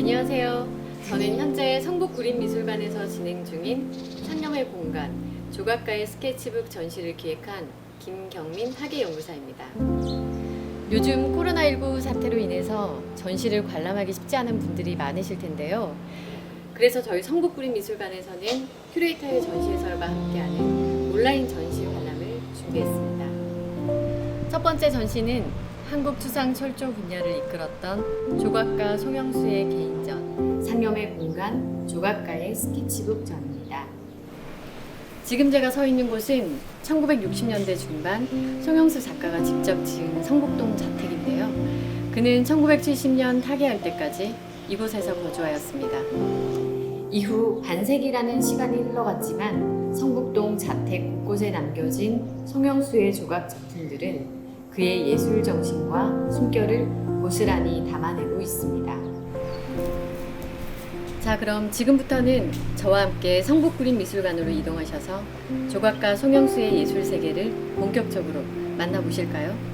안녕하세요. 저는 현재 성북구림미술관에서 진행 중인 상념의 공간 조각가의 스케치북 전시를 기획한 김경민 학예연구사입니다. 요즘 코로나19 사태로 인해서 전시를 관람하기 쉽지 않은 분들이 많으실 텐데요. 그래서 저희 성북구림미술관에서는 큐레이터의 전시 해설과 함께하는 온라인 전시 관람을 준비했습니다. 첫 번째 전시는 한국 추상 철조 분야를 이끌었던 조각가 송영수의 개인전 상념의 공간 조각가의 스케치북 전입니다. 지금 제가 서 있는 곳은 1960년대 중반 송영수 작가가 직접 지은 성북동 자택인데요. 그는 1970년 타계할 때까지 이곳에서 거주하였습니다. 이후 반세기라는 시간이 흘러갔지만 성북동 자택 곳곳에 남겨진 송영수의 조각 작품들은 그의 예술 정신과 숨결을 고스란히 담아내고 있습니다. 자, 그럼 지금부터는 저와 함께 성북구림 미술관으로 이동하셔서 조각가 송영수의 예술 세계를 본격적으로 만나보실까요?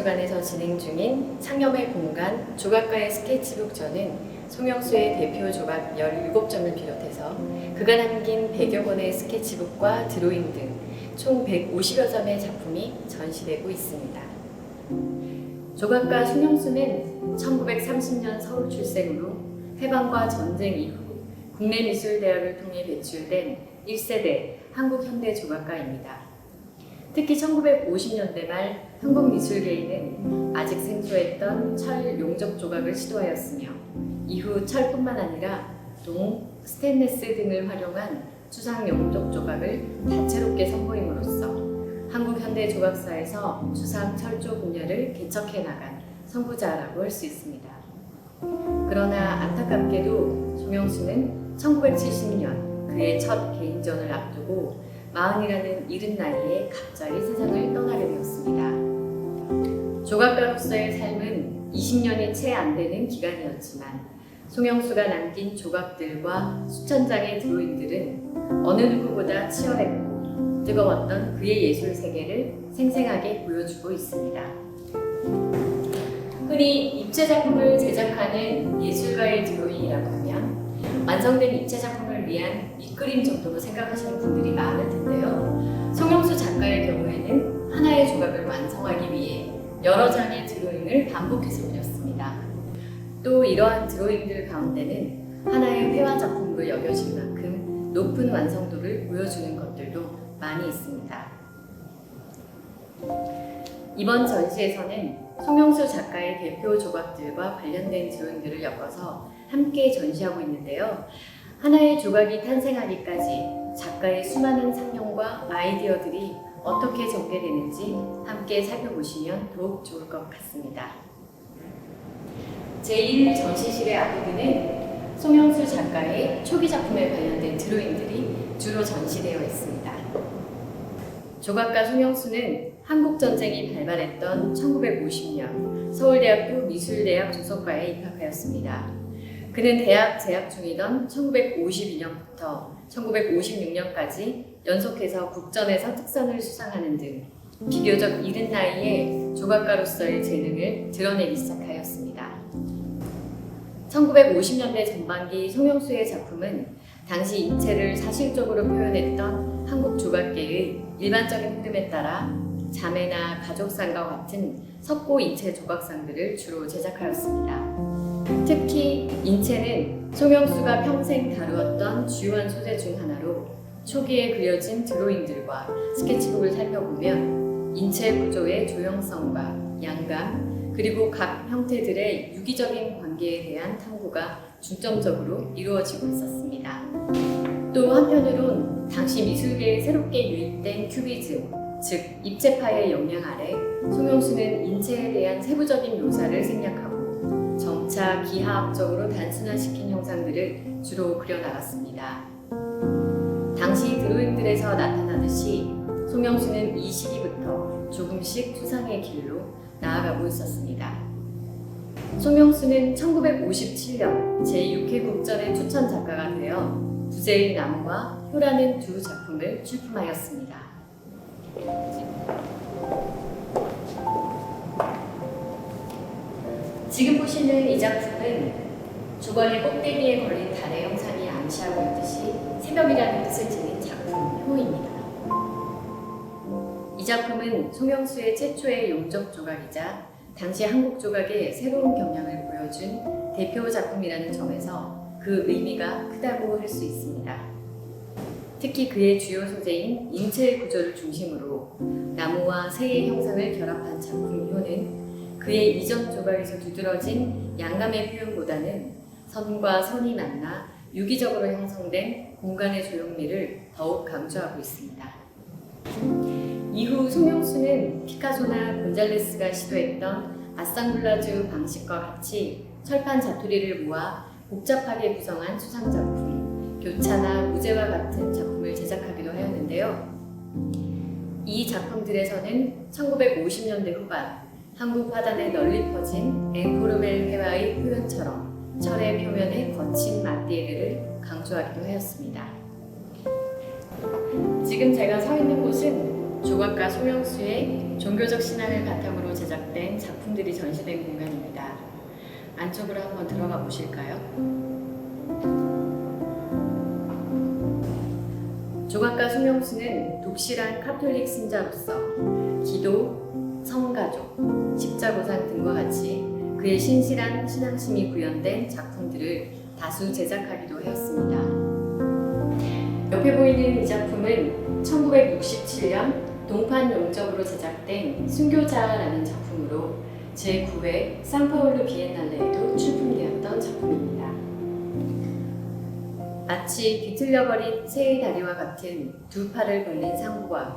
미술관에서 진행 중인 창념의 공간 조각가의 스케치북 전은 송영수의 대표 조각 17점을 비롯해서 그가 남긴 100여 권의 스케치북과 드로잉 등 총 150여 점의 작품이 전시되고 있습니다. 조각가 송영수는 1930년 서울 출생으로 해방과 전쟁 이후 국내 미술대학을 통해 배출된 1세대 한국 현대 조각가입니다. 특히 1950년대 말 한국미술계에는 아직 생소했던 철 용접 조각을 시도하였으며 이후 철뿐만 아니라 동, 스테인레스 등을 활용한 추상 용접 조각을 다채롭게 선보임으로써 한국 현대 조각사에서 추상 철조 분야를 개척해 나간 선구자라고 할 수 있습니다. 그러나 안타깝게도 송영수는 1970년 그의 첫 개인전을 앞두고 마흔이라는 이른 나이에 갑자기 세상을 떠나게 되었습니다. 조각가로서의 삶은 20년이 채 안 되는 기간이었지만 송영수가 남긴 조각들과 수천 장의 드로잉들은 어느 누구보다 치열했고 뜨거웠던 그의 예술 세계를 생생하게 보여주고 있습니다. 흔히 입체 작품을 제작하는 예술가의 드로잉이라고 하면 완성된 입체 작품을 위한 밑그림 정도로 생각하시는 분들이 많을 텐데요. 송영수 작가의 경우에는 하나의 조각을 완성하기 위해 여러 장의 드로잉을 반복해서 그렸습니다. 또 이러한 드로잉들 가운데는 하나의 회화 작품으로 여겨질 만큼 높은 완성도를 보여주는 것들도 많이 있습니다. 이번 전시에서는 송영수 작가의 대표 조각들과 관련된 드로잉들을 엮어서 함께 전시하고 있는데요. 하나의 조각이 탄생하기까지 작가의 수많은 상념과 아이디어들이 어떻게 전개되는지 함께 살펴보시면 더욱 좋을 것 같습니다. 제1 전시실의 앞부분은 송영수 작가의 초기 작품에 관련된 드로잉들이 주로 전시되어 있습니다. 조각가 송영수는 한국전쟁이 발발했던 1950년 서울대학교 미술대학 조성과에 입학하였습니다. 그는 대학 재학 중이던 1952년부터 1956년까지 연속해서 국전에서 특선을 수상하는 등 비교적 이른 나이에 조각가로서의 재능을 드러내기 시작하였습니다. 1950년대 전반기 송영수의 작품은 당시 인체를 사실적으로 표현했던 한국 조각계의 일반적인 흐름에 따라 자매나 가족상과 같은 석고 인체 조각상들을 주로 제작하였습니다. 특히 인체는 송영수가 평생 다루었던 주요한 소재 중 하나로 초기에 그려진 드로잉들과 스케치북을 살펴보면 인체 구조의 조형성과 양감 그리고 각 형태들의 유기적인 관계에 대한 탐구가 중점적으로 이루어지고 있었습니다. 또 한편으론 당시 미술계에 새롭게 유입된 큐비즘, 즉 입체파의 영향 아래 송영수는 인체에 대한 세부적인 묘사를 생략하고 점차 기하학적으로 단순화시킨 형상들을 주로 그려나갔습니다. 당시 드로잉들에서 나타나듯이 송영수는 이 시기부터 조금씩 추상의 길로 나아가고 있었습니다. 송명수는 1957년 제6회 국전의 추천 작가가 되어 부재의 나무와 효라는 두 작품을 출품하였습니다. 지금 보시는 이 작품은 조건의 꼭대기에 걸린 작품은 송영수의 최초의 용접 조각이자 당시 한국 조각의 새로운 경향을 보여준 대표 작품이라는 점에서 그 의미가 크다고 할 수 있습니다. 특히 그의 주요 소재인 인체의 구조를 중심으로 나무와 새의 형상을 결합한 작품 효는 그의 이전 조각에서 두드러진 양감의 표현보다는 선과 선이 만나 유기적으로 형성된 공간의 조형미를 더욱 강조하고 있습니다. 이후 송영수는 피카소나 곤잘레스가 시도했던 아상블라주 방식과 같이 철판 자투리를 모아 복잡하게 구성한 수상 작품, 교차나 무제와 같은 작품을 제작하기도 하였는데요. 이 작품들에서는 1950년대 후반 한국 화단에 널리 퍼진 앵코르멜 회화의 표현처럼 철의 표면의 거친 마띠에르를 강조하기도 하였습니다. 지금 제가 서 있는 곳은 조각가 송영수의 종교적 신앙을 바탕으로 제작된 작품들이 전시된 공간입니다. 안쪽으로 한번 들어가 보실까요? 조각가 송영수는 독실한 카톨릭 신자로서 기도, 성가족, 십자고상 등과 같이 그의 신실한 신앙심이 구현된 작품들을 다수 제작하기도 하였습니다. 옆에 보이는 이 작품은 1967년 동판 용접으로 제작된 순교자라는 작품으로 제9회 산파울루 비엔날레에도 출품되었던 작품입니다. 마치 뒤틀려버린 새의 다리와 같은 두 팔을 벌린 상부와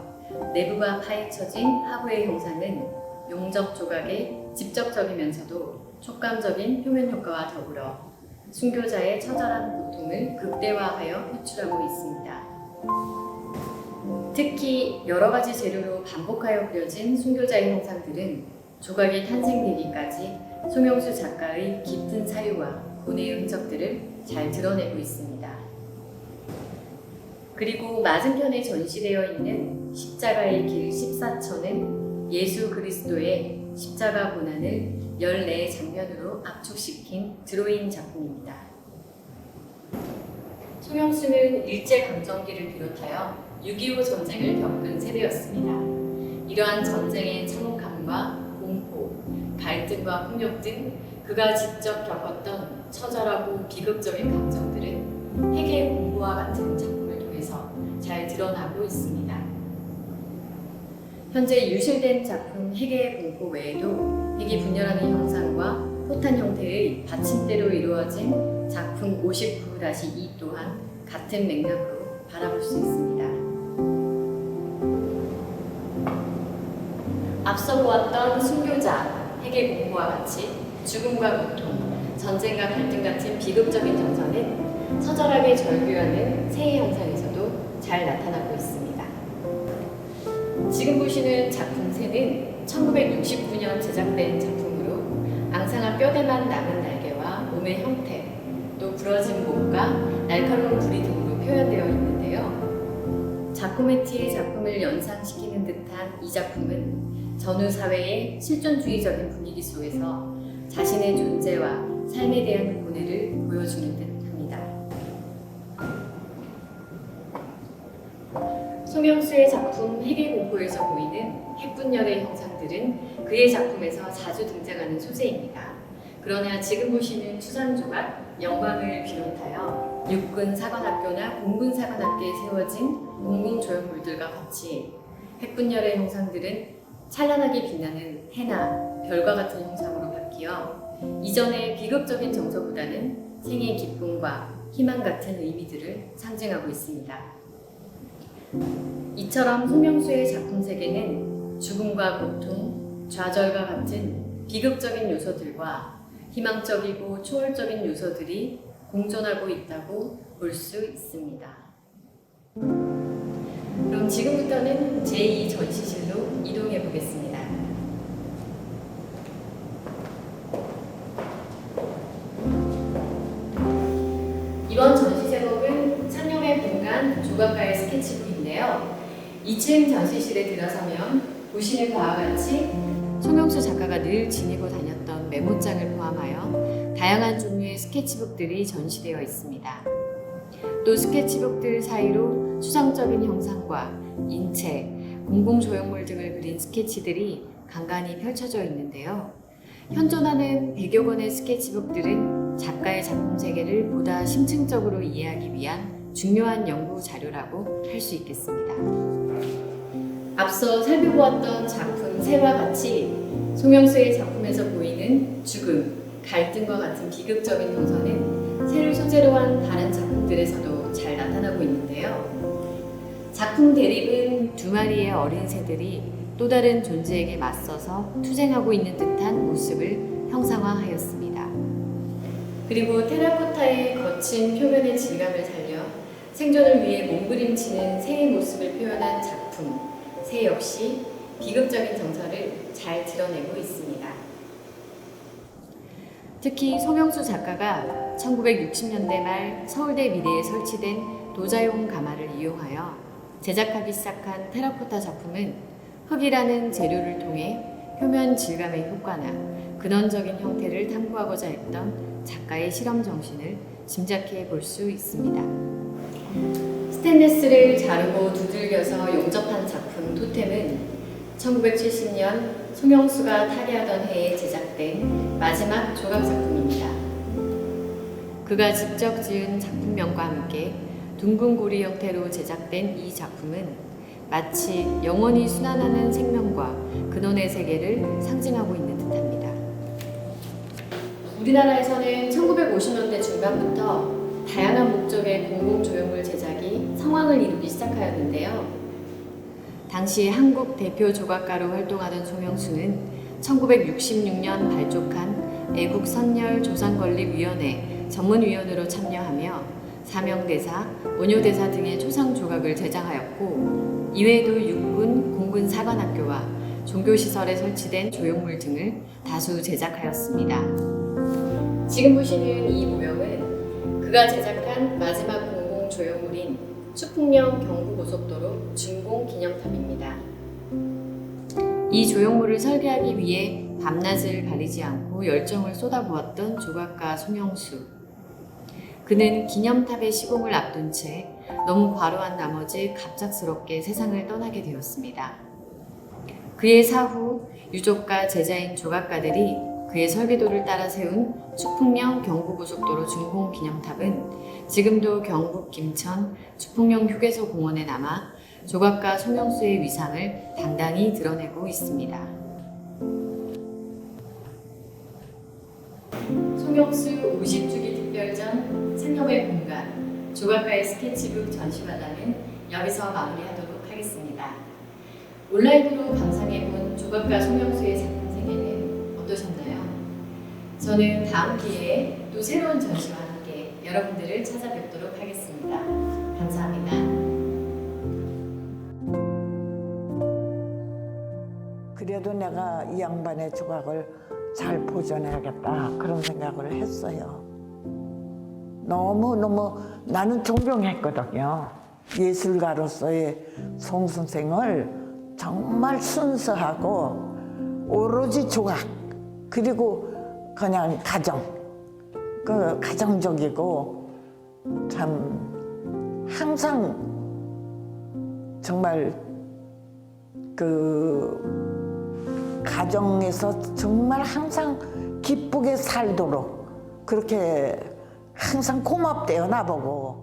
내부가 파헤쳐진 하부의 형상은 용접 조각의 직접적이면서도 촉감적인 표면 효과와 더불어 순교자의 처절한 고통을 극대화하여 표출하고 있습니다. 특히 여러 가지 재료로 반복하여 그려진 순교자의 형상들은 조각이 탄생되기까지 송영수 작가의 깊은 사유와 고뇌의 흔적들을 잘 드러내고 있습니다. 그리고 맞은편에 전시되어 있는 십자가의 길 14천은 예수 그리스도의 십자가 고난을 14 장면으로 압축시킨 드로잉 작품입니다. 송영수는 일제강점기를 비롯하여 6.25 전쟁을 겪은 세대였습니다. 이러한 전쟁의 참혹함과 공포, 갈등과 폭력 등 그가 직접 겪었던 처절하고 비극적인 감정들은 핵의 공부와 같은 작품을 통해서 잘 드러나고 있습니다. 현재 유실된 작품 핵의 공포 외에도 핵이 분열하는 형상과 포탄 형태의 받침대로 이루어진 작품 59-2 또한 같은 맥락으로 바라볼 수 있습니다. 앞서 보았던 순교자, 핵의 공포와 같이 죽음과 고통, 전쟁과 갈등 같은 비극적인 정서는 처절하게 절규하는 새의 형상에서도 잘 나타나고 있습니다. 지금 보시는 작품 새는 1969년 제작된 작품으로 앙상한 뼈대만 남은 날개와 몸의 형태, 또 부러진 목과 날카로운 부리 등으로 표현되어 있는데요. 자코메티의 작품을 연상시키는 듯한 이 작품은 전후 사회의 실존주의적인 분위기 속에서 자신의 존재와 삶에 대한 고뇌를 보여주는 듯 합니다. 송영수의 작품 핵의 공포에서 보이는 핵분열의 형상들은 그의 작품에서 자주 등장하는 소재입니다. 그러나 지금 보시는 추산조각 영광을 비롯하여 육군 사관학교나 공군 사관학교에 세워진 공공 조형물들과 같이 핵분열의 형상들은 찬란하게 빛나는 해나 별과 같은 형상으로 바뀌어 이전의 비극적인 정서보다는 생의 기쁨과 희망 같은 의미들을 상징하고 있습니다. 이처럼 송명수의 작품 세계는 죽음과 고통, 좌절과 같은 비극적인 요소들과 희망적이고 초월적인 요소들이 공존하고 있다고 볼 수 있습니다. 그럼 지금부터는 제2 전 2층 전시실에 들어서면 보시는 바와 같이 송영수 작가가 늘 지니고 다녔던 메모장을 포함하여 다양한 종류의 스케치북들이 전시되어 있습니다. 또 스케치북들 사이로 추상적인 형상과 인체, 공공조형물 등을 그린 스케치들이 간간히 펼쳐져 있는데요. 현존하는 100여 권의 스케치북들은 작가의 작품 세계를 보다 심층적으로 이해하기 위한 중요한 연구 자료라고 할 수 있겠습니다. 앞서 살펴보았던 작품 세와 같이 송영수의 작품에서 보이는 죽음, 갈등과 같은 비극적인 동서는 새를 소재로 한 다른 작품들에서도 잘 나타나고 있는데요. 작품 대립은 두 마리의 어린 새들이 또 다른 존재에게 맞서서 투쟁하고 있는 듯한 모습을 형상화하였습니다. 그리고 테라코타의 거친 표면의 질감을 살려 생존을 위해 몸부림치는 새의 모습을 표현한 작품, 새 역시 비극적인 정서를 잘 드러내고 있습니다. 특히 송영수 작가가 1960년대 말 서울대 미대에 설치된 도자용 가마를 이용하여 제작하기 시작한 테라코타 작품은 흙이라는 재료를 통해 표면 질감의 효과나 근원적인 형태를 탐구하고자 했던 작가의 실험 정신을 짐작해 볼 수 있습니다. 스테인레스를 자르고 두들겨서 용접한 작품 토템은 1970년 송영수가 타계하던 해에 제작된 마지막 조각 작품입니다. 그가 직접 지은 작품명과 함께 둥근 고리 형태로 제작된 이 작품은 마치 영원히 순환하는 생명과 근원의 세계를 상징하고 있는 듯합니다. 우리나라에서는 1950년대 중반부터 다양한 목적의 공공조형물 제작이 성황을 이루기 시작하였는데요. 당시 한국 대표 조각가로 활동하던 송영수는 1966년 발족한 애국 선열 조상 건립 위원회 전문위원으로 참여하며 사명대사, 원효대사 등의 초상 조각을 제작하였고 이외에도 육군, 공군 사관학교와 종교시설에 설치된 조형물 등을 다수 제작하였습니다. 지금 보시는 이 모형은 그가 제작한 마지막 추풍령 경부고속도로 준공 기념탑입니다. 이 조형물을 설계하기 위해 밤낮을 가리지 않고 열정을 쏟아부었던 조각가 송영수. 그는 기념탑의 시공을 앞둔 채 너무 과로한 나머지 갑작스럽게 세상을 떠나게 되었습니다. 그의 사후 유족과 제자인 조각가들이 그의 설계도를 따라 세운 추풍령 경부고속도로 준공 기념탑은 지금도 경북 김천 추풍령 휴게소 공원에 남아 조각가 송영수의 위상을 당당히 드러내고 있습니다. 송영수 50주기 특별전 상념의 공간 조각가의 스케치북 전시관람은 여기서 마무리하도록 하겠습니다. 온라인으로 감상해본 조각가 송영수의 작품 세계는 어떠셨나요? 저는 다음 기회에 또 새로운 전시와 여러분들을 찾아뵙도록 하겠습니다. 감사합니다. 그래도 내가 이 양반의 조각을 잘 보존해야겠다 그런 생각을 했어요. 너무 너무 나는 존경했거든요. 예술가로서의 송 선생을 정말 순수하고 오로지 조각 그리고 그냥 가정 그 가정적이고 참 항상 정말 그 가정에서 정말 항상 기쁘게 살도록 그렇게 항상 고맙대요 나보고